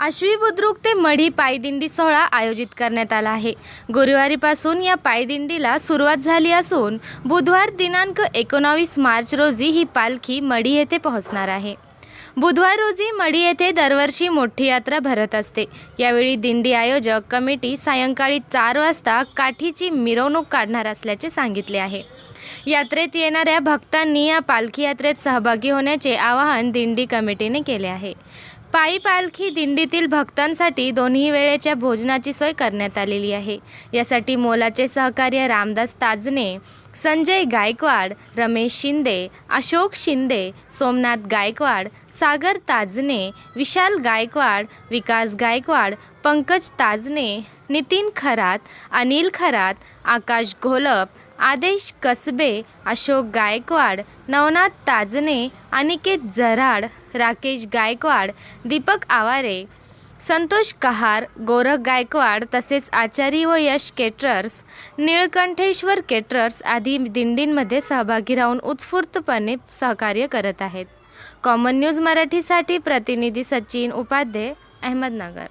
आश्वी बुद्रुक ते मढी पायदिंडी सोहळा आयोजित करण्यात आला आहे. गुरुवारीपासून या पायदिंडीला सुरुवात झाली असून बुधवार दिनांक एकोणावीस मार्च रोजी ही पालखी मढी येथे पोहोचणार आहे. बुधवार रोजी मढी येथे दरवर्षी मोठी यात्रा भरत असते. यावेळी दिंडी आयोजक कमिटी सायंकाळी चार वाजता काठीची मिरवणूक काढणार असल्याचे सांगितले आहे. यात्रेत येणाऱ्या भक्तांनी या पालखी यात्रेत सहभागी होण्याचे आवाहन दिंडी कमिटीने केले आहे. पायी पालखी दिंडीतील भक्तांसाठी दोन्ही वेळेच्या भोजनाची सोय करण्यात आलेली आहे. यासाठी मोलाचे सहकार्य रामदास ताजने संजय गायकवाड रमेश शिंदे अशोक शिंदे सोमनाथ गायकवाड सागर ताजने विशाल गायकवाड विकास गायकवाड पंकज ताजने नितीन खरात अनिल खरात आकाश घोलप आदेश कसबे अशोक गायकवाड नवनाथ ताजने अनिकेत जराड राकेश गायकवाड दीपक आवारे संतोष कहार गोरख गायकवाड तसेच आचारी व यश केटरर्स निळकंठेश्वर केटरर्स आदी दिंडींमध्ये सहभागी राहून उत्स्फूर्तपणे सहकार्य करत आहेत. कॉमन न्यूज मराठीसाठी प्रतिनिधी सचिन उपाध्ये अहमदनगर.